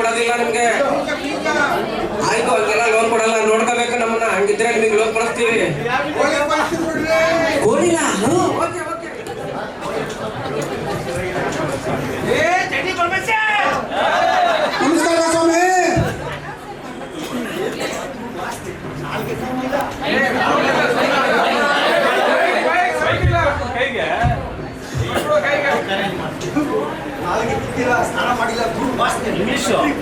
ಕೊಡೋದಿಲ್ಲ ನಿಮ್ಗೆ ಆಯ್ತು ಹಂಗೆಲ್ಲ ಲೋನ್ ಕೊಡಲ್ಲ ನೋಡ್ಕೋಬೇಕು ನಮ್ಮನ್ನ ಹಂಗಿದ್ರೆ ನಿಮಗೆ ಲೋನ್ ಕೊಡಿಸ್ತೀವಿ ಕೊಡಿಲ್ಲ ನಮಸ್ಕಾರ ಸ್ವಾಮಿ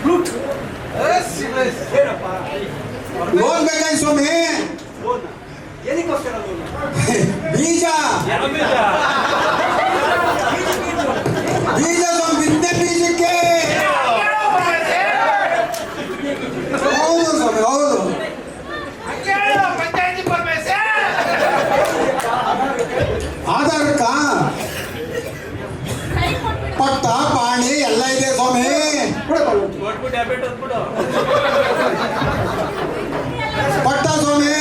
ಲೋನ್ ಬೇಕಾಗಿ ಸ್ವಾಮಿ. ಬೀಜ. ಬೀಜ ಸ್ವಾಮಿ ಬಿದ್ದೆ ಬೀಜಕ್ಕೆ ಹೌದು ಸ್ವಾಮಿ ಹೌದು ಆಧಾರಕ್ಕ ಪಟ್ಟ ಪಾಣಿ ಎಲ್ಲ ಇದೆ ಸ್ವಾಮಿ ಪಟ್ಟ ಸ್ವಾಮಿ.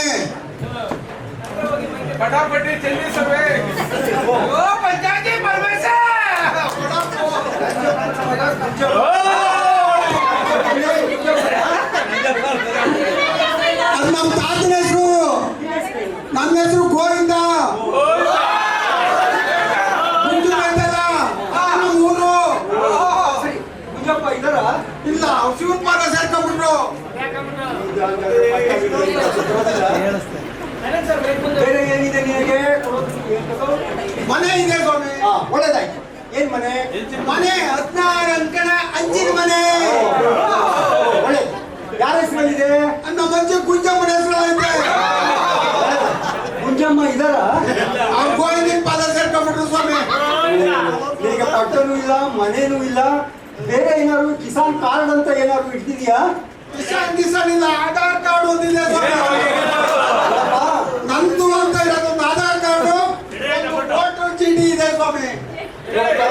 ಪಟಾಪಟಿ ಚೆಲ್ಲಿಸವೇ. ಅದು ನಮ್ಮ ತಾತನ ಹೆಸರು ನನ್ನ ಹೆಸರು ಗೋವಿಂದ ಮುಂಚೆ ಬಂದಲ್ಲ ನಮ್ಮ ಊರು ಇಲ್ಲ ಅವ್ರು ಶಿವನ್ ಪಾದ ಸೇರ್ಕೊಂಡ್ಬಿಟ್ರು ಬೇರೆ ಏನಿದೆ ನಿನಗೆ? ಮನೆ ಇದೆ ಸ್ವಾಮಿ. ಒಳ್ಳೇದಾಯ್ತು. ಏನ್ ಮನೆ? ಮನೆ ಹದಿನಾರು ಅಂಕಣ ಅಂಜಿನ ಮನೆ. ಒಳ್ಳೇದು. ಯಾರ ಹೆಸರಲ್ಲಿದೆ ನಮ್ಮ ಮಂಜು ಕುಂಜಮ್ಮನ ಹೆಸರು ಐತೆ ಮುಂಜಮ್ಮ ಇದಾರ? ಅವ್ರು ಪಾದ ಸೇರ್ಕೊಂಡ್ಬಿಟ್ರು ಸ್ವಾಮಿ. ನಿನಗೆ ಪಟ್ಟನೂ ಇಲ್ಲ ಮನೇನೂ ಇಲ್ಲ. ಬೇರೆ ಏನಾದ್ರು ಕಿಸಾನ್ ಕಾರ್ಡ್ ಅಂತ ಏನಾದ್ರು ಇಟ್ಟಿದ್ಯಾ ಕಿಸಾನ್ ಸರ್ ಇಲ್ಲ ಆಧಾರ್ ಕಾರ್ಡ್ ಸ್ವಾಮಿ ನಂದು ಅಂತ ಇರೋದೊಂದು ಆಧಾರ್ ಕಾರ್ಡು ಒಂದು ವೋಟರ್ ಚೀಟಿ ಇದೆ ಸ್ವಾಮಿ ಇದೆ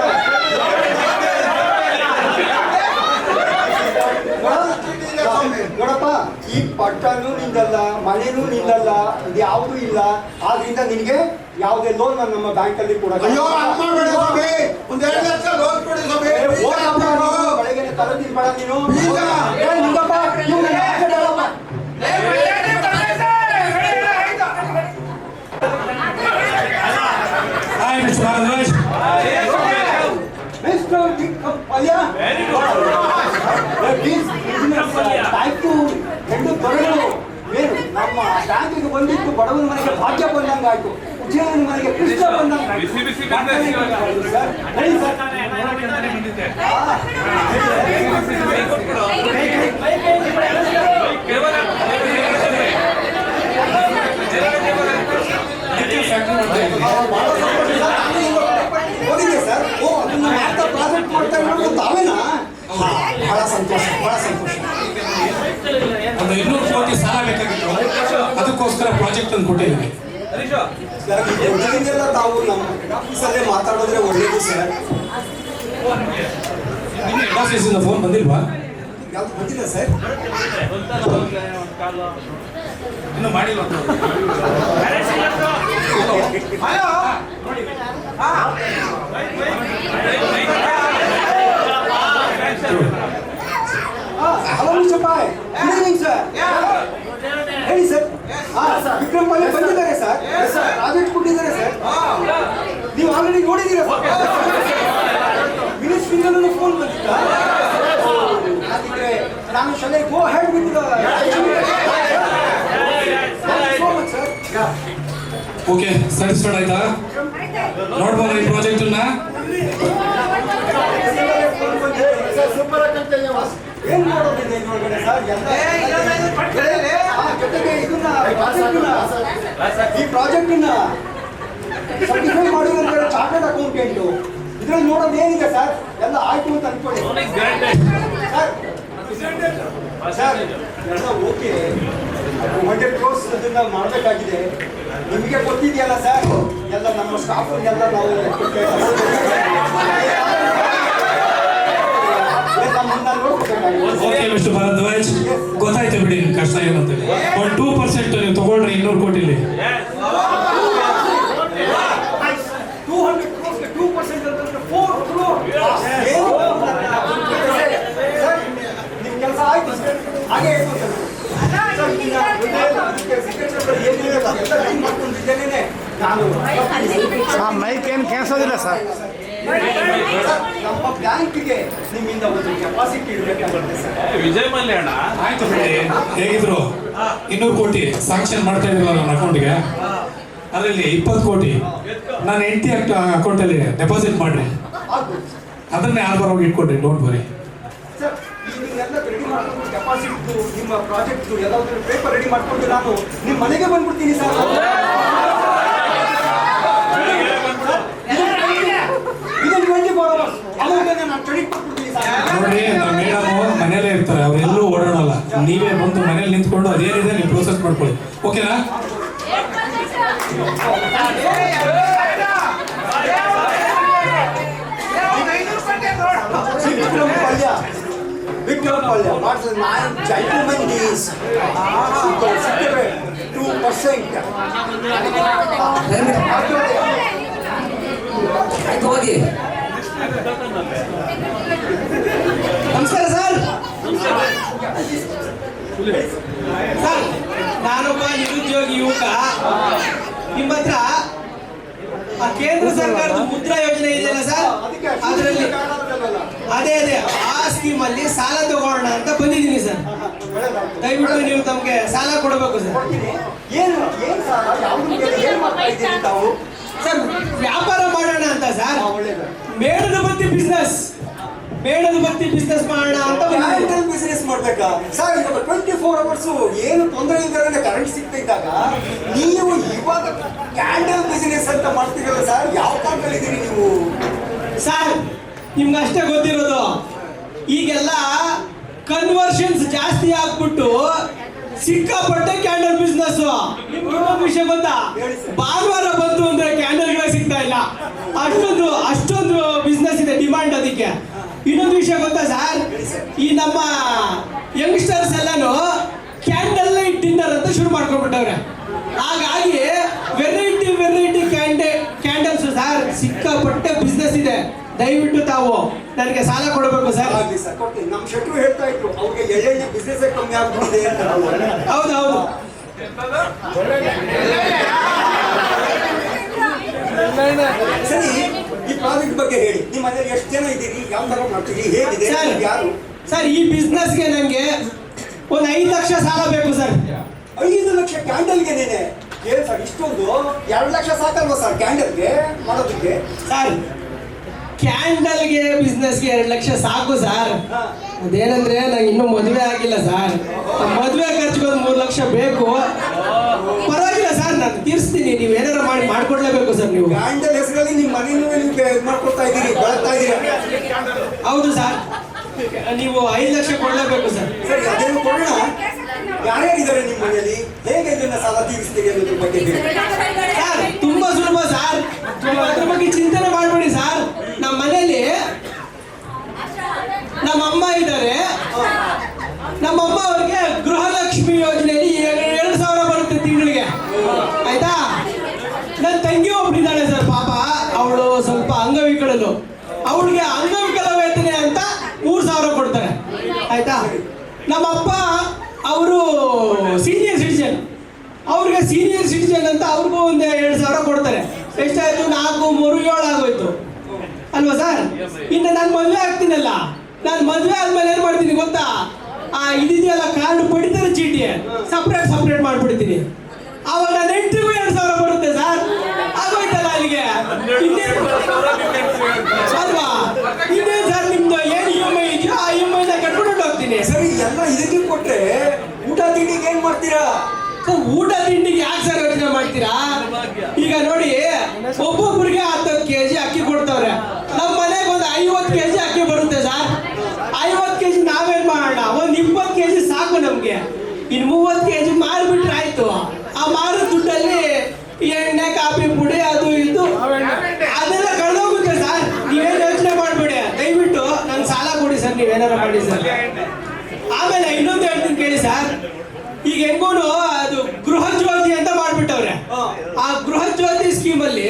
ನೋಡಪ್ಪ ಈ ಪಟ್ಟನು ನಿಂದಲ್ಲ ಮನೆಯೂ ನಿಂದಲ್ಲ ಇದು ಯಾವುದು ಇಲ್ಲ. ಆದ್ರಿಂದ ನಿನಗೆ ಯಾವುದೇ ಲೋನ್ ನಮ್ಮ ಬ್ಯಾಂಕ್ ಅಲ್ಲಿ ಕೂಡ ಅಯ್ಯೋ ಹಂಗ್ ಮಾಡ್ಬೇಡಿ ಸ್ವಾಮಿ. ಒಂದ್ ಎರಡು ಲಕ್ಷ ಲೋನ್ ಕೊಡಿ ಸ್ವಾಮಿ ಬೆಳಗ್ಗೆ ತರದಿಲ್ ಬೇಡ ನೀನು ಬೀಜ. ಏ, ನಿಂಗಪ್ಪ, ಇವ್ನ? ಹಾಯ್ ಮಿಸ್ಟರ್ ಬ್ಯಾಂಕು ಹೆಣ್ಣು ದೊರೆಗಳು ಏನು ನಮ್ಮ ಬ್ಯಾಂಕಿಗೆ ಬಂದಿತ್ತು ಬಡವನ ಮನೆಗೆ ಭಾಗ್ಯ ಬಂದಂಗಾಯ್ತು ಉಜ್ಜಯನ ಮನೆಗೆ ಕೃಷ್ಣ ಇವಾಗ. ಸರ್ ಹೇಳಿ ಸರ್ ಹೋಗಿದ್ದೆ ಸರ್ ಓ ಅದನ್ನ ಮಾತ್ರ ಪ್ರಾಜೆಕ್ಟ್ ಮಾಡ್ತಾ ಇರೋದು ತಾವೇನಾ ಹಾ, ಬಹಳ ಸಂತೋಷ ಬಹಳ ಸಂತೋಷ. ಒಂದು ಇನ್ನೂರು ಕೋಟಿ ಸಾಲ ಬೇಕಾಗಿತ್ತು. ಅದಕ್ಕೋಸ್ಕರ ಪ್ರಾಜೆಕ್ಟ್ ಅನ್ನು ಕೊಟ್ಟಿದ್ದೀವಿ ದೊಡ್ಡದಿದೆಲ್ಲ ತಾವು ನಮ್ಮ ಆಫೀಸಲ್ಲೇ ಮಾತಾಡಿದ್ರೆ ಒಳ್ಳೇದು ಸರ್. ಹೆಡ್ ಆಫೀಸಿಂದ ಫೋನ್ ಬಂದಿಲ್ವಾ? ಯಾವ್ದು ಗೊತ್ತಿಲ್ಲ ಸರ್. ಇನ್ನು ಮಾಡಿಲ್ಲ hello. Mister Pai good evening sir ಹೇಳಿ ಸರ್ ಹಾ ವಿಕ್ರಮ್ ಪಾಲೆ ಬಂದಿದ್ದಾರೆ ಸರ್ ಪ್ರಾಜೆಕ್ಟ್ ಕೊಟ್ಟಿದ್ದಾರೆ ಸರ್ ನೀವು ಆಲ್ರೆಡಿ ನೋಡಿದ್ದೀರಾ ಮಿನಿಸ್ಟ್ರಿನಲ್ಲೂ ಫೋನ್ ಬಂದಿತ್ತಾ ಹಾಗಿದ್ರೆ ನಾನು shall I go ahead with so much sir okay satisfied ಆಯ್ತಾ ನೋಡ್ಬೋದಾ ಈ ಪ್ರಾಜೆಕ್ಟ್ ಅನ್ನ ಏನ್ ಇದ್ರೊಳಗಡೆ ಸರ್ ಜೊತೆಗೆ ಇದನ್ನ ಈ ಪ್ರಾಜೆಕ್ಟ್ ಸರ್ಟಿಫೈ ಮಾಡಿದ್ರೆ ಚಾರ್ಟೆಡ್ ಅಕೌಂಟೆಂಟ್. ಇದ್ರಲ್ಲಿ ನೋಡೋದು ಏನಿದೆ ಸರ್? ಎಲ್ಲ ಆಯ್ತು ಅಂತ ಅನ್ಕೊಳ್ಳಿ. ಸರ್ ಸರ್ ಎಲ್ಲ ಓಕೆ. ಹಂಡ್ರೆಡ್ ಕ್ರೋರ್ಸ್ ಅದನ್ನ ಮಾಡಬೇಕಾಗಿದೆ. ನಿಮಗೆ ಗೊತ್ತಿದೆಯಲ್ಲ ಸರ್? ಎಲ್ಲ ನಮ್ಮ ಸ್ಟಾಫ್ ಎಲ್ಲ ನಾವು ಓಕೆ ಮಿಸ್ಟರ್ ಭಾರದ್ವಾಜ್ ಗೊತ್ತಾಯ್ತು ಬಿಡಿ ನಿಮ್ ಕಷ್ಟ ಏನಂತ ಒಂದು ಟೂ ಪರ್ಸೆಂಟ್ ನೀವು ತಗೊಳ್ರಿ ಇನ್ನೂರು ಕೋಟಿಲಿ ಮೈಕ್ ಏನು ಕೇಳಿಸೋದಿಲ್ಲ ಸರ್, ನಮ್ಮ ಬ್ಯಾಂಕ್ಗೆ ನಿಮ್ಮಿಂದ ಒಂದು ಕೆಪಾಸಿಟಿ ಇರಬೇಕಾಗುತ್ತೆ ಸರ್ ವಿಜಯ್ ಮಲ್ಯಣ್ಣ ಆಯ್ತು ಬಿಡಿ. ಹೇಗಿದ್ರು? ಇನ್ನೂರು ಕೋಟಿ ಸಾಂಕ್ಷನ್ ಮಾಡ್ತಾ ಇದ್ರಲ್ಲ ನನ್ನ ಅಕೌಂಟ್ಗೆ ಅದರಲ್ಲಿ ಇಪ್ಪತ್ತು ಕೋಟಿ. ನಾನು ಹೆಂಡತಿ ಅಕೌಂಟಲ್ಲಿ ಡೆಪಾಸಿಟ್ ಮಾಡ್ರಿ. ಅದನ್ನೇ ಆಲ್ಬರ್ ಹೋಗಿ ಇಟ್ಕೊಡ್ರಿ ಡೋಂಟ್ ವರಿ ಡೆಪಾಸಿಟ್ ನಿಮ್ಮ ಪ್ರಾಜೆಕ್ಟ್ ಎಲ್ಲಾದ್ರೂ ಪೇಪರ್ ರೆಡಿ ಮಾಡ್ಕೊಂಡು ನಾನು ನಿಮ್ಮ ಮನೆಗೆ ಬಂದ್ಬಿಡ್ತೀನಿ ಸರ್ ಇದನ್ನು ಟ್ವೆಂಟಿ ಫೋರ್ ಅವರ್ಸ್ ಅವಾಗ ನಾನು ಕ್ರೆಡಿಟ್ ಕೊಟ್ಬಿಡ್ತೀನಿ ಸರ್ ನೋಡಿ ನಮ್ಮ ಮೇಡಮ್ ಮನೇಲೇ ಇರ್ತಾರೆ ಅವರೆಲ್ಲೂ ಓಡಾಡಲ್ಲ ನೀವೇ ಬಂದು ಮನೇಲಿ ನಿಂತ್ಕೊಂಡು ಅದೇನಿದೆ ನೀವು ಪ್ರೋಸೆಸ್ ಮಾಡ್ಕೊಳ್ಳಿ ಓಕೆನಾ ವಿಕ್ರಮ್ ಪಲ್ಯ ವಿಕ್ರಮ್ ಪಲ್ಯ ವಾಟ್ಸ್ ನೈನ್ ಸಿಕ್ಕರೆ ಟೂ ಪರ್ಸೆಂಟ್ ಆಯ್ತು ಹೋಗಿ. ನಮಸ್ಕಾರ ಸರ್. ಸರ್ ನಾನೊಬ್ಬ ನಿರುದ್ಯೋಗಿ ಯುವಕ. ನಿಮ್ಮ ಹತ್ರ ಆ ಕೇಂದ್ರ ಸರ್ಕಾರದ ಮುದ್ರಾ ಯೋಜನೆ ಇದೆಯಲ್ಲ ಸರ್? ಅದರಲ್ಲಿ ಅದೇ ಅದೇ ಆ ಸ್ಕೀಮ್ ಅಲ್ಲಿ ಸಾಲ ತಗೋಣ ಅಂತ ಬಂದಿದ್ದೀನಿ ಸರ್. ದಯವಿಟ್ಟು ನೀವು ತಮಗೆ ಸಾಲ ಕೊಡಬೇಕು ಸರ್. ಏನು ಸರ್ ವ್ಯಾಪಾರ ಸರ್? ಮೇಣದ ಬತ್ತಿ ಬಿಸ್ನೆಸ್ ಮೇಣದ ಬತ್ತಿ ಬಿಸ್ನೆಸ್ ಮಾಡೋಣ ಅಂತ ಕ್ಯಾಂಟಲ್ ಬಿಸಿನೆಸ್ ಮಾಡ್ಬೇಕಾ? ಸರ್ ಇವಾಗ ಟ್ವೆಂಟಿ ಫೋರ್ ಅವರ್ಸ್ ಏನು ತೊಂದರೆ ಇಲ್ದೇ ಕರೆಂಟ್ ಸಿಗ್ತಾ ಇದ್ದಾಗ ನೀವು ಇವಾಗ ಕ್ಯಾಂಡಲ್ ಬಿಸ್ನೆಸ್ ಅಂತ ಮಾಡ್ತೀರಲ್ಲ ಸರ್ ಯಾವ ಕಾಲದಲ್ಲಿ ಇದ್ದೀರಿ ನೀವು? ಸರ್ ನಿಮ್ಗೆ ಅಷ್ಟೇ ಗೊತ್ತಿರೋದು. ಈಗೆಲ್ಲ ಕನ್ವರ್ಷನ್ಸ್ ಜಾಸ್ತಿ ಆಗ್ಬಿಟ್ಟು ಸಿಕ್ಕಾಪಟ್ಟೆ ಕ್ಯಾಂಡಲ್ ಬಿಸ್ನೆಸ್ ವಿಷಯ ಗೊತ್ತಾ? ಭಾನುವಾರ ಬಂತು ಅಂದ್ರೆ ಕ್ಯಾಂಡಲ್ಗಳೇ ಸಿಗ್ತಾ ಇಲ್ಲ. ಅಷ್ಟೊಂದು ಅಷ್ಟೊಂದು ಬಿಸ್ನೆಸ್ ಇದೆ ಡಿಮಾಂಡ್ ಅದಕ್ಕೆ. ಇನ್ನೊಂದು ವಿಷಯ ಗೊತ್ತಾ ಸರ್? ಈ ನಮ್ಮ ಯಂಗ್ಸ್ಟರ್ಸ್ ಎಲ್ಲಾನು ಕ್ಯಾಂಡಲ್ ಲೈಟ್ ಡಿನ್ನರ್ ಅಂತ ಶುರು ಮಾಡ್ಕೊಂಡ್ಬಿಟ್ಟವ್ರೆ. ಹಾಗಾಗಿ ವೆರೈಟಿ ವೆರೈಟಿ ಕ್ಯಾಂಡೆ ಕ್ಯಾಂಡಲ್ಸ್ ಸರ್ ಸಿಕ್ಕಾಪಟ್ಟೆ ಬಿಸ್ನೆಸ್ ಇದೆ. ದಯವಿಟ್ಟು ತಾವು ನನಗೆ ಸಾಲ ಕೊಡಬೇಕು ಸರ್. ಆಗ್ಲಿ ಸರ್ ಕೊಡ್ತೀನಿ. ನಮ್ಮ ಶೆಟ್ರು ಹೇಳ್ತಾ ಇದ್ರು ಅವ್ರಿಗೆ ಎಳ್ಳೆಣ್ಣೆ ಬಿಸ್ನೆಸ್ ಕಮ್ಮಿ ಆಗ್ಬಿಟ್ಟಿದೆ ಅಂತ ಹೌದು ಹೌದು. ಸರಿ ಈ ಪ್ರಾಜೆಕ್ಟ್ ಬಗ್ಗೆ ಹೇಳಿ. ನಿಮ್ಮ ಮನೇಲಿ ಎಷ್ಟು ಜನ ಇದ್ದೀರಿ? ಯಾವ ತರ ಮಾಡ್ತೀರಿ? ಹೇಗಿದೆ? ಯಾರು? ಸರ್ ಈ ಬಿಸ್ನೆಸ್ಗೆ ನನಗೆ ಒಂದು ಐದು ಲಕ್ಷ ಸಾಲ ಬೇಕು ಸರ್. ಐದು ಲಕ್ಷ ಕ್ಯಾಂಡಲ್ಗೆ ನೀನೆ? ಏನ್ ಸರ್ ಇಷ್ಟೊಂದು? ಎರಡು ಲಕ್ಷ ಸಾಕಲ್ವಾ ಸರ್ ಕ್ಯಾಂಡಲ್ಗೆ ಮಾಡೋದಕ್ಕೆ? ಸರ್ ಕ್ಯಾಂಡಲ್ಗೆ ಬಿಸ್ನೆಸ್ಗೆ ಎರಡು ಲಕ್ಷ ಸಾಕು ಸರ್. ಅದೇನಂದ್ರೆ ನಂಗೆ ಇನ್ನೂ ಮದುವೆ ಆಗಿಲ್ಲ ಸರ್. ಮದುವೆ ಖರ್ಚು ಒಂದು ಮೂರು ಲಕ್ಷ ಬೇಕು. ಪರವಾಗಿಲ್ಲ ಸರ್ ನಾನು ತೀರಿಸ್ತೀನಿ. ನೀವು ಏನಾರ ಮಾಡಿ ಮಾಡ್ಕೊಡ್ಲೇಬೇಕು ಸರ್ ನೀವು. ಕ್ಯಾಂಡಲ್ ಹೆಸರಲ್ಲಿ ನಿಮ್ಮ ಮನೆಯೂ ನೀವು ಇದು ಮಾಡ್ಕೊಳ್ತಾ ಇದ್ದೀರಿ ಇದ್ದೀರಿ. ಹೌದು ಸರ್. ನೀವು ಐದು ಲಕ್ಷ ಕೊಡ್ಲೇಬೇಕು ಸರ್. ಸರಿ ಅದೇನು ಕೊಡೋಣ. ಯಾರ್ಯಾರಿದ್ದಾರೆ ನಿಮ್ಮ ಮನೆಯಲ್ಲಿ? ಹೇಗೆ ಇದನ್ನ ಸಾಲ ತೀರಿಸ್ತೀರಿ ಅನ್ನೋದ್ರ ಬಗ್ಗೆ ಹೇಳಿ ಸರ್ ತುಂಬಾ ಸುಲಭ ಸರ್ ನೀವು ಅದ್ರ ಬಗ್ಗೆ ಚಿಂತನೆ ಮಾಡಬೇಡಿ ಸರ್ ನಮ್ಮ ಮನೆಯಲ್ಲಿ ನಮ್ಮ ಅಮ್ಮ ಇದ್ದಾರೆ ನಮ್ಮ ಅಮ್ಮ ಅವ್ರಿಗೆ ಗೃಹಲಕ್ಷ್ಮಿ ಯೋಜನೆಯಲ್ಲಿ ಎರಡು ಎರಡು ಸಾವಿರ ಬರುತ್ತೆ ತಿಂಗಳಿಗೆ ಆಯ್ತಾ ನನ್ನ ತಂಗಿ ಒಬ್ರು ಇದ್ದಾಳೆ ಸರ್ ಪಾಪ ಅವಳು ಸ್ವಲ್ಪ ಅಂಗವಿಕಲಳು ಅವಳಿಗೆ ಅಂಗವಿಕಲ ವೇತನೆ ಅಂತ ಮೂರು ಸಾವಿರ ಕೊಡ್ತಾರೆ ಆಯ್ತಾ ನಮ್ಮಪ್ಪ ಅವರು ಸೀನಿಯರ್ ಸಿಟಿಜನ್ ಅವ್ರಿಗೆ ಸೀನಿಯರ್ ಸಿಟಿಜನ್ ಅಂತ ಅವ್ರಿಗೂ ಒಂದು ಎರಡು ಸಾವಿರ ಕೊಡ್ತಾರೆ ಎಷ್ಟಾಯ್ತು ನಾಲ್ಕು ಮೂರು ಏಳು ಆಗೋಯ್ತು ಅಲ್ವಾ ಸರ್ ಇನ್ನು ನಾನು ಮದುವೆ ಆಗ್ತೀನಲ್ಲ. ನಾನು ಮದುವೆ ಆದ್ಮೇಲೆ ಏನ್ ಮಾಡ್ತೀನಿ ಗೊತ್ತಾ? ಆ ಇದೆಯಲ್ಲ ಕಾರ್ಡ್ ಪಡಿತಾರೆ ಚೀಟಿ. ಸಪ್ರೇಟ್ ಸಪ್ರೇಟ್ ಮಾಡ್ಬಿಡ್ತೀನಿ. ಅವಾಗ ನನ್ನ ಎಂಟ್ರಿಗೂ ಎರಡು ಸಾವಿರ ಬರುತ್ತೆ ಸರ್. ಆಗೋಯ್ತಲ್ಲ ಅಲ್ಲಿಗೆ? ಇನ್ನೇನು ಅಲ್ವಾ? ಇನ್ನೇನು ಸರ್ ನಿಮ್ದು? ಏನು ಇ ಎಂ ಐ ಇದೆಯೋ? ಆ ಇ ಎಂ ಐನ ಕಟ್ಬಿಟ್ಟು ಹೋಗ್ತೀನಿ. ಸರಿ ಎಲ್ಲ ಇದಕ್ಕೆ ಕೊಟ್ರೆ ಊಟ ತಿಂಡಿಗೆ ಏನ್ ಮಾಡ್ತೀರಾ? ಊಟ ತಿಂಡಿಗೆ ಯಾಕೆ ಸರ್ ಯೋಚನೆ ಮಾಡ್ತೀರಾ? ಈಗ ನೋಡಿ ಒಬ್ಬೊಬ್ಬರಿಗೆ ಹತ್ತತ್ತು ಕೆ ಜಿ ಅಕ್ಕಿ ಕೊಡ್ತಾವ್ರೆ ನಮ್ಮ ಮನೆಗೆ ಒಂದು ಐವತ್ತು ಕೆ ಜಿ ಅಕ್ಕಿ ಬರುತ್ತೆ ಸರ್ ಐವತ್ತು ಕೆ ಜಿ ನಾವೇನ್ ಮಾಡೋಣ ಒಂದು ಇಪ್ಪತ್ತು ಕೆ ಜಿ ಸಾಕು ನಮಗೆ. ಇನ್ನು ಮೂವತ್ತು ಕೆ ಜಿ ಮಾರ್ಬಿಟ್ರೆ ಆಯ್ತು. ಆ ಮಾರೋ ದುಡ್ಡಲ್ಲಿ ಎಣ್ಣೆ ಕಾಫಿ ಪುಡಿ ಅದು ಇದು. ಅದೆಲ್ಲ ಕಳೆದೋಗುತ್ತೆ ಸರ್. ನೀವೇನು ಯೋಚನೆ ಮಾಡ್ಬಿಡಿ. ದಯವಿಟ್ಟು ನಂಗೆ ಸಾಲ ಕೊಡಿ ಸರ್ ನೀವೇನಾರ ಮಾಡಿ ಸರ್. ಆಮೇಲೆ ಇನ್ನೊಂದು ಹೇಳ್ತೀನಿ ಕೇಳಿ ಸರ್. ಈಗ ಹೆಂಗೂನು ಅದು ಗೃಹ ಜ್ಯೋತಿ ಅಂತ ಮಾಡ್ಬಿಟ್ಟವ್ರೆ. ಆ ಗೃಹ ಜ್ಯೋತಿ ಸ್ಕೀಮ್ ಅಲ್ಲಿ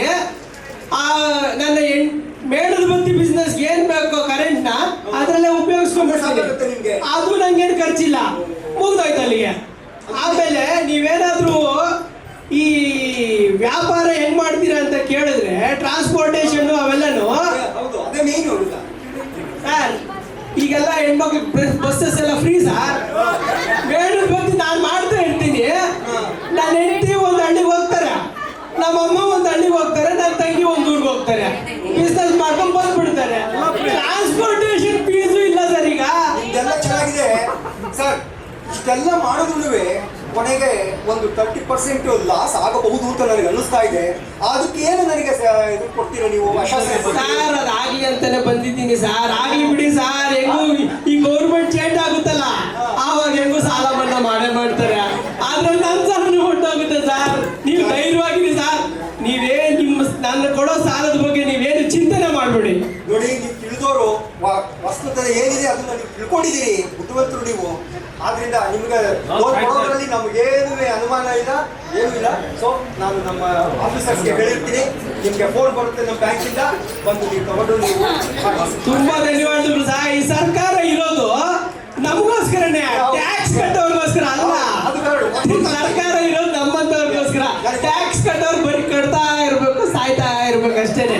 ಆ ನನ್ನ ಹೆಣ್ ಮೇಣದ ಬತ್ತಿ ಬಿಸ್ನೆಸ್ ಏನ್ ಬೇಕೋ ಕರೆಂಟ್ನ ಅದ್ರಲ್ಲೇ ಅದು ಅದು ನಂಗೇನು ಖರ್ಚಿಲ್ಲ. ಮುಗ್ದೋಯ್ತು ಅಲ್ಲಿಗೆ. ಆಮೇಲೆ ನೀವೇನಾದರೂ ಈ ವ್ಯಾಪಾರ ಹೆಂಗ್ ಮಾಡ್ತೀರಾ ಅಂತ ಕೇಳಿದ್ರೆ ಟ್ರಾನ್ಸ್ಪೋರ್ಟೇಶನ್ ಅವೆಲ್ಲನೂ ಸರ್ ಈಗೆಲ್ಲ ಹೆಣ್ಮಕ್ಳು ಬಸ್ಸಸ್ ಎಲ್ಲ ಫ್ರೀ ಸರ್ ಬೇಡ ಬಂದು ನಾನು ಮಾಡ್ತಾ ಇರ್ತೀನಿ. ನನ್ನ ಹೆಂಡತಿ ಒಂದು ಹಳ್ಳಿಗೆ ಹೋಗ್ತಾರೆ. ನಮ್ಮ ಅಮ್ಮ ಒಂದು ಹಳ್ಳಿಗೆ ಹೋಗ್ತಾರೆ ನನ್ನ ತಂಗಿ ಒಂದು ಊರಿಗೆ ಹೋಗ್ತಾರೆ. ಬಿಸ್ನೆಸ್ ಮಾಡ್ಕೊಂಡು ಬಂದ್ಬಿಡ್ತಾರೆ. ಟ್ರಾನ್ಸ್ಪೋರ್ಟೇಷನ್ ಫೀಸು ಇಲ್ಲ ಸರ್ ಈಗ. ಇದೆಲ್ಲ ಚೆನ್ನಾಗಿದೆ. ಸರ್ ಇಷ್ಟೆಲ್ಲ ಮಾಡಿದ್ರು ಕೊನೆಗೆ ಒಂದು ತರ್ಟಿ ಪರ್ಸೆಂಟ್ ಲಾಸ್ ಆಗಬಹುದು ಅಂತ ನನಗೆ ಅನ್ನಿಸ್ತಾ ಇದೆ. ಅದಕ್ಕೆ ಏನು ನನಗೆ ಕೊಡ್ತೀರಾ ನೀವು? ಅದಾಗ್ಲಿ ಅಂತಾನೆ ಬಂದಿದ್ದೀನಿ ಸಾರ್. ಆಗ್ಲಿ ಬಿಡಿ ಸರ್ ಹೆಂಗೂ ಈ ಗೌರ್ಮೆಂಟ್ ಚೇಂಜ್ ಆಗುತ್ತಲ್ಲ ಆವಾಗ ಹೆಂಗೂ ಸಾಲ ಮನ್ನಾ ಮಾಡೇ ಮಾಡ್ತಾರೆ ಆದ್ರೆ ನನ್ನ ಸಾಲನು ಹೊಟ್ಟೋಗುತ್ತೆ ಸರ್ ನೀವು ಧೈರ್ಯವಾಗಿರಿ ಸರ್ ನೀವೇ ನಿಮ್ಮ ನನ್ನ ಕೊಡೋ ಸಾಲದ ಬಗ್ಗೆ ನೀವೇನು ಚಿಂತನೆ ಮಾಡಬೇಡಿ ನೋಡಿ ನೀವು ತಿಳಿದವರು ವಸ್ತುತನ ಏನಿದೆ ಅದನ್ನ ನೀವು ತಿಳ್ಕೊಂಡಿದ್ದೀರಿ ಬುದ್ಧಿವಂತರು ನೀವು. ಆದ್ರಿಂದ ನಿಮ್ಗೆ ಕೊಡೋದ್ರಲ್ಲಿ ನಮ್ಗೇನು ಅನುಮಾನ ಇಲ್ಲ ಏನೂ ಇಲ್ಲ. ಸೊ ನಾನು ನಮ್ಮ ಆಫೀಸರ್ಸ್ಗೆ ಹೇಳಿರ್ತೀನಿ ನಿಮ್ಗೆ ಫೋನ್ ಬರುತ್ತೆ ನಮ್ಮ ಬ್ಯಾಂಕಿಂದ ಬಂದು ನೀವು ತಗೊಂಡು ನೀವು ತುಂಬಾ ಧನ್ಯವಾದಗಳು ಸರ್ ಈ ಸರ್ಕಾರ ಇರೋದು ನಮಗೋಸ್ಕರನೇ ಟ್ಯಾಕ್ಸ್ ಕಟ್ಟೋರ್ಗೋಸ್ಕರ ಅಲ್ಲ. ಸರ್ಕಾರ ಇರೋದು ನಮ್ಮಂತವ್ರಿಗೋಸ್ಕರ. ಟ್ಯಾಕ್ಸ್ ಕಟ್ಟೋರು ಬರೀ ಕಟ್ತಾ ಇರ್ಬೇಕು ಸಾಯ್ತಾ ಇರ್ಬೇಕು ಅಷ್ಟೇನೆ.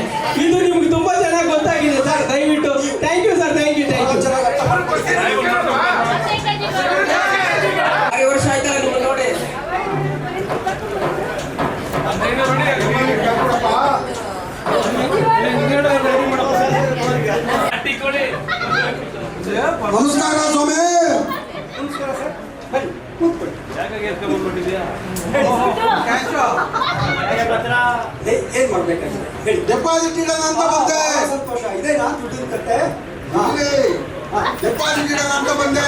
ನಮಸ್ಕಾರ ಸ್ವಾಮಿ. ನಮಸ್ಕಾರ ಸರ್. ಬನ್ನಿ ಕೂತ್ಕೊಳ್ಳಿ. ಏ- ಏನ್ ಹೇಳಿ. ಡೆಪಾಸಿಟ್ ಇಡೋಣ ಅಂತ ಬಂದೆ. ಸಂತೋಷ. ಇದೇನಾ ದುಡ್ಡಿನ ಇಲ್ಲಿ ಡೆಪಾಸಿಟ್ ಇಡೋಣ ಅಂತ ಬಂದೆ.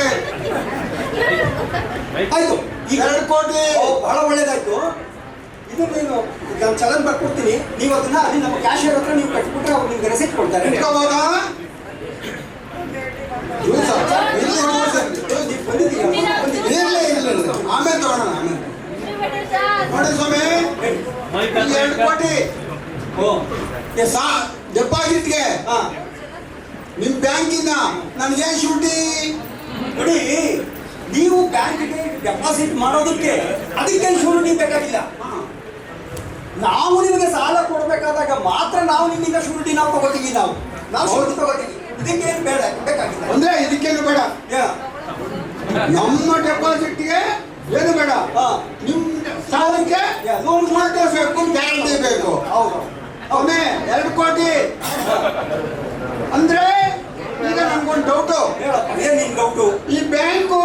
ಆಯ್ತು. ಈಗ ಎರಡು ಕೋಟಿ. ಬಹಳ ಒಳ್ಳೇದಾಯ್ತು. ಇದು ನೀನು ನಾನು ಚಲನ್ ಬರ್ಕೊಡ್ತೀನಿ ನೀವು ಅದನ್ನ ಅಲ್ಲಿ ನಮ್ಮ ಕ್ಯಾಶಿಯರ್ ಹತ್ರ ನೀವು ಕಟ್ಬಿಟ್ರೆ ಅವ್ರು ನಿಮ್ಗೆ ರೆಸಿಪ್ಟ್ ಕೊಡ್ತಾರೆ ಇಟ್ಕೋಬೋದಾ ಇಲ್ಲ ಸರ್, ಇಲ್ಲಿ ಇಟ್ಕೊಳ್ಳಿ ಸರ್. ನೀವು ಬಂದಿದ್ದೀರಲ್ಲ, ಬಂದಿದ್ದೀರಿ. ಇರ್ಲಿ, ಇರ್ಲಿ, ಇರ್ಲಿ. ಆಮೇಲೆ ತಗೋಣ ಆಮೇಲೆ. ನೋಡಿ ಸ್ವಾಮಿ ಎರಡು ಕೋಟಿ. ಸಾ ಡೆಪಾಸಿಟ್ಗೆ. ಹಾ. ನಿಮ್ ಬ್ಯಾಂಕಿಂದ ನನಗೆ ಶೂಟಿ. ನೋಡಿ ನೀವು ಬ್ಯಾಂಕ್ಗೆ ಡೆಪಾಸಿಟ್ ಮಾಡೋದಕ್ಕೆ ಅದಕ್ಕೆ ಶೂರಿಟಿ ಬೇಕಾಗಿಲ್ಲ. ನಾವು ನಿಮಗೆ ಸಾಲ ಕೊಡಬೇಕಾದಾಗ ಮಾತ್ರ ನಾವು ನಿಮ್ಮಿಂದ ಶೂರಿಟಿ ನಾವು ತಗೋತೀವಿ ನಾವು. ನಾವು ಶೂರಿಟಿ ತಗೋತೀವಿ. ಇದಕ್ಕೆ ಏನು ಬೇಡ ಬೇಕಾಗಿಲ್ಲ. ಅಂದ್ರೆ ಇದಕ್ಕೇನು ಬೇಡ. ನಮ್ಮ ಡೆಪಾಸಿಟ್ಗೆ ಏನು ಬೇಡ. ನಿಮ್ ಸಾಲಕ್ಕೆ ಯಾ, loan ಬೇಕು ಗ್ಯಾರಂಟಿ ಬೇಕು. ಹೌದು. ಅವನೇ ಎರಡು ಕೋಟಿ. ಅಂದ್ರೆ ಈಗ ನನ್ಗೊಂದು ಡೌಟ್ ಏನಿನ್ ಡೌಟ್ ನಿನ್ ಡೌಟು ಈ ಬ್ಯಾಂಕು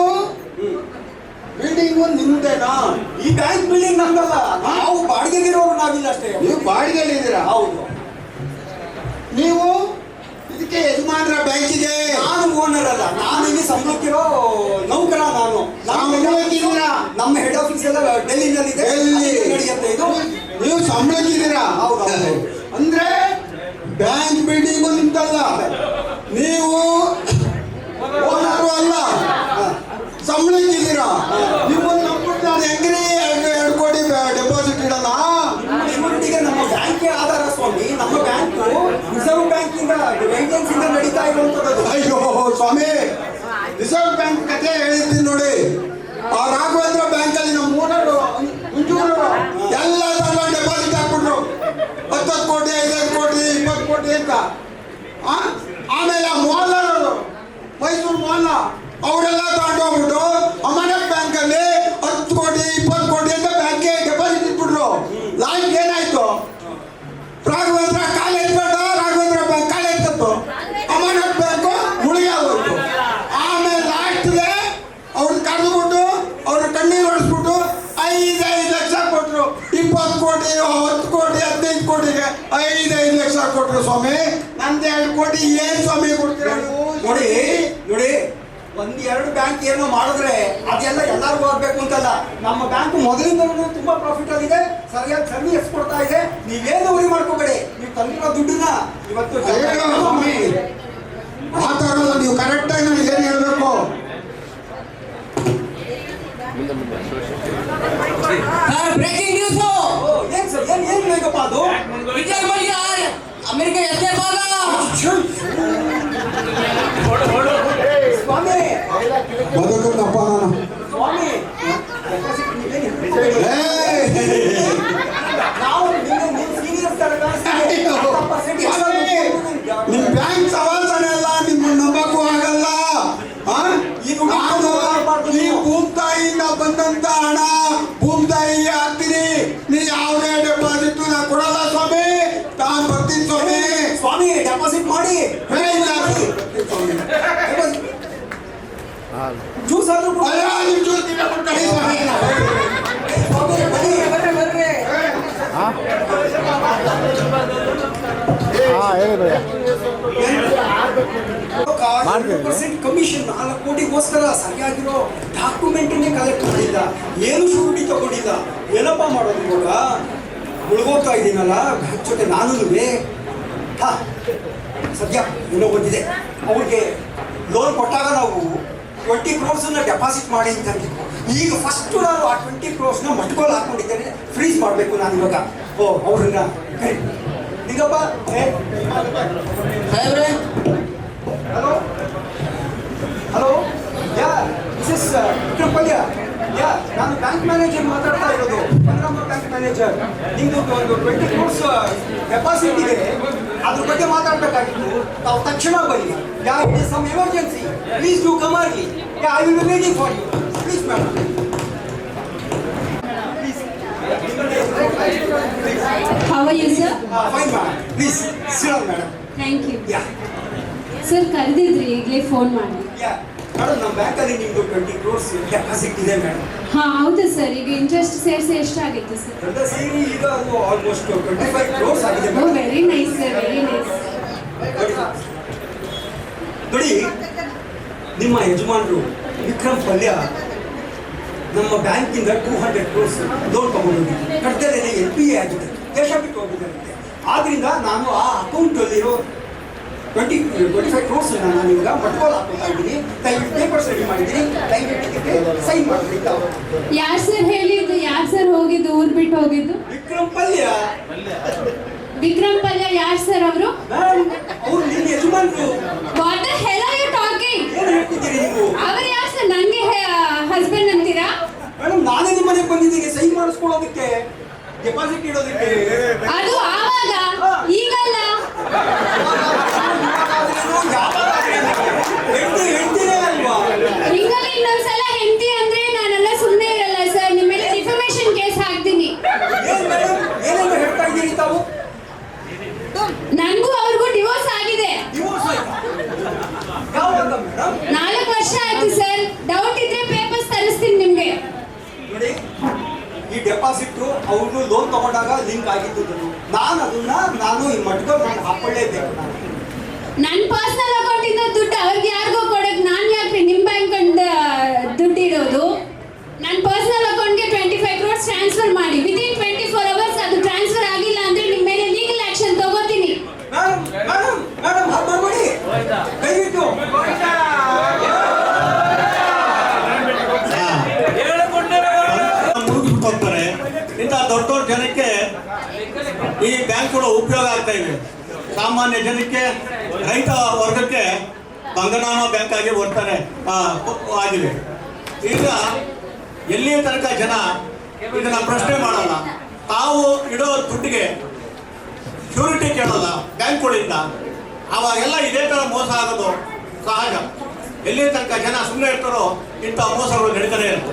ಬಿಲ್ಡಿಂಗ್ ನಿಮ್ದೇನಾ? ಈ ಬ್ಯಾಂಕ್ ಬಿಲ್ಡಿಂಗ್ ನಮ್ದಲ್ಲ. ನಾವು ಬಾಡಿಗೆಗಿರೋರು ನಾವಿಲ್ಲ ಅಷ್ಟೇ. ನೀವು ಬಾಡಿಗೆಯಲ್ಲಿ ಇದ್ದೀರಾ? ಹೌದು. ನೀವು ಇದಕ್ಕೆ ಬ್ಯಾಂಕ್ ಬ್ಯಾಂಕಿಗೆ ನಾನು ಓನರ್ ಅಲ್ಲ. ನಾನು ಇಲ್ಲಿ ಸಂಬಳಕ್ಕಿರೋ ನೌಕರ ನಾನು. ನಮ್ಮ ಹೆಡ್ ಆಫೀಸ್ ಎಲ್ಲ ಎಲ್ಲಿ ಅಲ್ಲಿ ನಡೆಯುತ್ತೆ ಇದು. ನೀವು ಸಂಬಳಕ್ಕಿದ್ದೀರಾ? ಹೌದು. ಅಂದ್ರೆ ಬ್ಯಾಂಕ್ ಬಿಲ್ಡಿಂಗ್ ಅಂತಲ್ಲ. ನೀವು ಓನರು ಅಲ್ಲ. ಸಂಬಳಕ್ಕಿದ್ದೀರಾ? ನಿಮ್ಮನ್ನು ನಂಬಿಟ್ಟು ನಾನು ಹೆಂಗ್ರಿ? ಎರಡು ಕೋಟಿ ಡೆಪಾಸಿಟ್ ಇಡೋಣ. ಶೂರಿಟಿಗೆ ಬ್ಯಾಂಕೇ ಆಧಾರ ಸ್ವಾಮಿ ನಮ್ಮ ಬ್ಯಾಂಕ್ ರಿಸರ್ವ್ ಬ್ಯಾಂಕ್ ಇಂದ ರೇಂಜನ್ಸ್ ಇಂದ ನಡೀತಾ ಇರುವಂತದ್ದು ಅಯ್ಯೋ ಸ್ವಾಮಿ ರಿಸರ್ವ್ ಬ್ಯಾಂಕ್ ಕತೆ ಹೇಳಿದ್ದೀನಿ ನೋಡಿ ಆ ರಾಘವೇಂದ್ರ ಬ್ಯಾಂಕ್ ಅಲ್ಲಿ ನಮ್ಮ ಓನರು ಮುಂಚೂರು ಎಲ್ಲ ತರ ಡೆಪಾಸಿಟ್ ಹಾಕ್ಬಿಟ್ರು ಹತ್ತತ್ತು ಕೋಟಿ ಐದೈದು ಕೋಟಿ ಇಪ್ಪತ್ತು ಕೋಟಿ ಅಂತ ಆ? ಆಮೇಲೆ ಆ ಮೋಹನ್ಲಾಲ್ ಮೈಸೂರು ಮೋಹನ್ ಅವರೆಲ್ಲ ತಗೊಂಡೋಗ್ಬಿಟ್ಟು ಅಮನಕ್ ಬ್ಯಾಂಕ್ ಅಲ್ಲಿ ಹತ್ತು ಕೋಟಿ ಇಪ್ಪತ್ತು ಕೋಟಿ ಅಂತ ಬ್ಯಾಂಕ್ಗೆ ಡೆಪಾಸಿಟ್ ಇಟ್ಬಿಟ್ರು ಲಾಸ್ಟ್ ಏನಾಯ್ತು ರಾಘವೇಂದ್ರ ಕಾಲ ಎತ್ಕೊಂಡ ರಾಘವೇಂದ್ರ ಬ್ಯಾಂಕ್ ಕಾಲ ಎತ್ತತ್ತು ಅಮನಕ್ ಬ್ಯಾಂಕ್ ಮುಳುಗಿ ಆಗೋಯ್ತು ಆಮೇಲೆ ಲಾಸ್ಟ್ಗೆ ಅವ್ರನ್ನ ಕರೆದುಬಿಟ್ಟು ಅವ್ರ ಕಣ್ಣೀರು ಹೊಡಿಸ್ಬಿಟ್ಟು ಐದೈದು ಲಕ್ಷ ಕೊಟ್ರು ಇಪ್ಪತ್ತು ಕೋಟಿ ಹತ್ತು ಕೋಟಿ ಹದಿನೈದು ಕೋಟಿಗೆ ಐದೈದು ಲಕ್ಷ ಕೊಟ್ರು ಸ್ವಾಮಿ? ನಂದು ಎರಡು ಕೋಟಿ ಏನ್ ಸ್ವಾಮಿ ಕೊಡ್ತೀರಾ ನೋಡಿ ನೋಡಿ ಒಂದ್ ಎರಡು ಬ್ಯಾಂಕ್ ಏನೋ ಮಾಡಿದ್ರೆ ಅದೆಲ್ಲ ಎಲ್ಲರಿಗೂ ಆಗ್ಬೇಕು ಅಂತಲ್ಲ. ನಮ್ಮ ಬ್ಯಾಂಕ್ ಮೊದಲಿಂದ ತುಂಬಾ ಪ್ರಾಫಿಟ್ ಆಗಿದೆ ಸರಿಯಾಗಿ ಸರ್ವಿಸ್ ಕೊಡ್ತಾ ಇದೆ. ನೀವೇನು ಉರಿ ಮಾಡ್ಕೋಬೇಡಿ ನೀವು ತಂದಿರೋ ದುಡ್ಡನ್ನ ಇವತ್ತು ಮಾತಾಡೋದು ನೀವು ಕರೆಕ್ಟಾಗಿ ನಮ್ಗೆ ಏನು ಹೇಳ್ಬೇಕು? ಬ್ರೇಕಿಂಗ್ ನ್ಯೂಸ್ ಏನ್ ಸರ್ ಏನ್ ಏನ್ ಬೇಕಪ್ಪ ಅದು ವಿಜಯ್ ಮಲ್ಯ ಅಮೆರಿಕ ಎಷ್ಟೇ ಭಾಗ ಸ್ವಾಮಿ ಬದುಕಪ್ಪ ನಾನು ಸ್ವಾಮಿ ನಾವು ಸೀನಿಯರ್ ತರ ನಿಮ್ ಬ್ಯಾಂಕ್ ಸವಾಸನೆ ಎಲ್ಲ ನಿಮ್ಮ ನಂಬಕ್ಕೂ ಆಗಲ್ಲ ಆ? ಇದು ನಾನು ಮಾಡಬಾರ್ದು ಈ ನೀವು. ಭೂಮ್ತಾಯಿಯಿಂದ ಬಂದಂತ ಹಣ ಭೂಮ್ತಾಯಿಗೆ ಹಾಕ್ತೀನಿ ನೀ ಯಾವುದೇ ಡೆಪಾಸಿಟ್ ನಾ ಕೊಡಲ್ಲ ಸ್ವಾಮಿ ತಾನ್ ಬರ್ತೀನಿ ಸ್ವಾಮಿ ಸ್ವಾಮಿ ಡೆಪಾಸಿಟ್ ಮಾಡಿ ಹೇ, ಇಲ್ಲ. ಜ್ಯೂಸ್ ಆದ್ರೂ ಕೊಡಿ. ಅಯ್ಯೋ, ನಿಮ್ ಜೊತೆ ನೀವೇ ಕೊಟ್ಕೊಳ್ಳಿ ಸ್ವಾಮಿ. ಹಾಂ? ಹೇಳಿ. ಪರ್ಸೆಂಟ್ ಕಮಿಷನ್ ನಾಲ್ಕು ಕೋಟಿಗೋಸ್ಕರ ಸರಿಯಾಗಿರೋ ಡಾಕ್ಯುಮೆಂಟನ್ನೇ ಕಲೆಕ್ಟ್ ಮಾಡಿಲ್ಲ ಏನು ಶೂರಿಟಿ ತಗೊಂಡಿಲ್ಲ ಏನಪ್ಪ ಮಾಡೋದು ಇವಾಗ? ಮುಳುಗೋಗ್ತಾ ಇದ್ದೀನಲ್ಲ ಜೊತೆ ನಾನು ಹಾ ಸದ್ಯ ಏನೋ ಬಂದಿದೆ ಅವ್ರಿಗೆ ಲೋನ್ ಕೊಟ್ಟಾಗ ನಾವು ಟ್ವೆಂಟಿ ಕ್ರೋರ್ಸನ್ನ ಡೆಪಾಸಿಟ್ ಮಾಡಿ ಅಂತ ಅಂದಿದ್ವು ಈಗ ಫಸ್ಟು ನಾನು ಆ ಟ್ವೆಂಟಿ ಕ್ರೋರ್ಸ್ನ ಮಟ್ಕೋಲ್ ಹಾಕೊಂಡಿದ್ದೇನೆ. ಫ್ರೀಸ್ ಮಾಡಬೇಕು ನಾನು ಇವಾಗ. ಓ ಅವ್ರನ್ನ ನಿಗಪ್ಪ ಸಾಹೇಬ್ರೆ hello hello yeah Mrs Vikram Palya yeah ನಾನು ಬ್ಯಾಂಕ್ ಮ್ಯಾನೇಜರ್ ಮಾತಾಡ್ತಾ ಇರೋದು. ಪಂದ್ರಮ್ಮ ಬ್ಯಾಂಕ್ ಮ್ಯಾನೇಜರ್ ನಿಮ್ದು ಒಂದು ಟ್ವೆಂಟಿ ಕ್ರೋರ್ಸ್ ಡೆಪಾಸಿಟ್ ಇದೆ. ಅದ್ರ ಬಗ್ಗೆ ಮಾತಾಡ್ಬೇಕಾಗಿತ್ತು ತಾವು ತಕ್ಷಣ ಬನ್ನಿ yeah it is some emergency please do come early yeah I will be waiting for you please madam How are you, sir? Fine madam please sit down madam Thank you. Yeah sir ಕರೆದಿದ್ರಿ ಈಗಲೇ phone ಮಾಡಿ yeah madam ನಮ್ಮ ಬ್ಯಾಂಕಲ್ಲಿ ನಿಮ್ದು twenty crores deposit ಇದೆ madam ಹಾ ಹೌದು sir ಈಗ ಇಂಟ್ರೆಸ್ಟ್ ಸೇರಿಸಿ ಎಷ್ಟಾಗಿತ್ತು ಸರ್ ಎಲ್ಲ ಸೇರಿ ಈಗ ಅದು ಆಲ್ಮೋಸ್ಟ್ ಟ್ವೆಂಟಿ ಫೈವ್ ಕ್ರೋರ್ಸ್ ಆಗಿದೆ ಓ very nice sir very nice ನೋಡಿ ನಿಮ್ಮ ಯಜಮಾನರು ವಿಕ್ರಮ್ ಪಲ್ಯ ನಮ್ಮ ಬ್ಯಾಂಕಿಂದ ಟೂ ಹಂಡ್ರೆಡ್ ಕ್ರೋರ್ಸ್ ಲೋನ್ ತಗೊಂಡೋಗಿದ್ದೆ ಕಟ್ಟದಲ್ಲೇ ಎಲ್ ಪಿ ಎ ಆಗಿದೆ. ದೇಶ ಬಿಟ್ಟು ಹೋಗಿದ್ದಾರಂತೆ ಆದ್ರಿಂದ ನಾನು ಆ ಅಕೌಂಟಲ್ಲಿರೋ ಟ್ವೆಂಟಿ ಟ್ವೆಂಟಿ ಫೈವ್ ಕ್ರೋರ್ಸ್ ನಾನು ಇವಾಗ ಮಟ್ಕೋಲ್ ಹಾಕೋತಾ ಇದ್ದೀನಿ. ದಯವಿಟ್ಟು ಪೇಪರ್ಸ್ ರೆಡಿ ಮಾಡಿದ್ದೀನಿ. ದಯವಿಟ್ಟು ಸೈನ್ ಮಾಡಿ ಯಾರು ಸರ್ ಹೇಳಿದ್ದು? ಯಾರು ಸರ್ ಹೋಗಿದ್ದು? ಊರ್ ಬಿಟ್ಟು ಹೋಗಿದ್ದು? ವಿಕ್ರಮ್ ಪಲ್ಯ. ವಿಕ್ರಮ್ ಪಲ್ಯ ಯಾರು ಸರ್ ಅವರು? ಅವ್ರು ಯಜಮಾನರು. What the hell are you talking ಏನು ಹೇಳ್ತಿದ್ದೀರಿ ನೀವು? ಅವ್ರು ಯಾರು ಸರ್? ನನಗೆ ಹಸ್ಬೆಂಡ್ ಅಂತೀರಾ? ಮೇಡಮ್ ನಾನೇ ನಿಮ್ಮ ಮನೆಗೆ ಬಂದಿದ್ದೀನಿ ಸೈನ್ ಮಾಡಿಸ್ಕೊಳ್ಳೋದಕ್ಕೆ ಡೆಪಾಸಿಟ್ ಇಡೋದಕ್ಕೆ. ಅದು ಆವಾಗ? ಈಗಲ್ಲ ಹೆಂಡತಿ ಹೆಂಡತಿನೇ ಅಲ್ವಾ ಹಿಂಗಲ್ಲ ಇನ್ನೊಂದ್ಸಲ ಹೆಂಡತಿ ಅಂದ್ರೆ ನಾನೆಲ್ಲ ಸುಮ್ಮನೆ ಇರಲ್ಲ ಸರ್ ನಿಮ್ಮ ಮೇಲೆ ಡಿಫಮೇಷನ್ ಕೇಸ್ ಹಾಕ್ತೀನಿ ಏನ್ ಮೇಡಮ್ ಏನೇನು ಹೇಳ್ತಾ ಇದ್ದೀರಿ ತಾವು ನನಗೂ ಅವ್ರಿಗೂ ಡಿವೋರ್ಸ್ ಆಗಿದೆ. ಡಿವೋರ್ಸ್ ಆಯ್ತಾ? ಯಾವಾಗ ಮೇಡಮ್ ನಾಲ್ಕು ವರ್ಷ ಆಯ್ತು ಸರ್. ಡೌಟ್ ಇದ್ರೆ ಪೇಪರ್ಸ್ ತರಿಸ್ತೀನಿ ನಿಮ್ಗೆ. ನೋಡಿ ಈ ಡೆಪಾಸಿಟ್ ಅವ್ರನ್ನು ಲೋನ್ ತಗೊಂಡಾಗ ಲಿಂಕ್ ಆಗಿದ್ದು ನಾನು ಅದನ್ನ ನಾನು ಈ ನಾನು ಹಾಕೊಳ್ಳೇಬೇಕು ನಾನು. ನನ್ನ ಪರ್ಸನಲ್ ಅಕೌಂಟ್ ಇಂದ ದುಡ್ಡು ಅವ್ರಿಗೆ ಯಾರಿಗೋ ಕೊಡಕ್ ನಾನು ಯಾಕೆ ನಿಮ್ಮ ಬ್ಯಾಂಕ್ ದುಡ್ಡು ಇಡೋದು? ನನ್ನ ಪರ್ಸನಲ್ ಅಕೌಂಟ್ಗೆ ಟ್ವೆಂಟಿ ಫೈವ್ ಕ್ರೋರ್ಸ್ ಟ್ರಾನ್ಸ್ಫರ್ ಮಾಡಿ ಬ್ಯಾಂಕ್ಗಳು ಉಪಯೋಗ ಆಗ್ತಾ ಇವೆ ಸಾಮಾನ್ಯ ಜನಕ್ಕೆ, ರೈತ ವರ್ಗಕ್ಕೆ ಬಂಗನಾಮ ಬ್ಯಾಂಕ್ ಆಗಿ ಬರ್ತಾರೆ ಆಗಿದೆ. ಈಗ ಎಲ್ಲಿಯ ತನಕ ಜನ ಇದನ್ನ ಪ್ರಶ್ನೆ ಮಾಡಲ್ಲ. ತಾವು ಇಡೋ ದುಡ್ಡಿಗೆ ಶ್ಯೂರಿಟಿ ಕೇಳಲ್ಲ, ಬ್ಯಾಂಕ್ಗಳಿಂದ. ಅವಾಗೆಲ್ಲ ಇದೇ ಥರ ಮೋಸ ಆಗೋದು ಸಹಜ. ಎಲ್ಲಿಯ ತನಕ ಜನ ಸುಮ್ಮನೆ ಇರ್ತಾರೋ ಇಂಥ ಮೋಸಗಳು ನಡೀತಾನೆ ಇರ್ತವೆ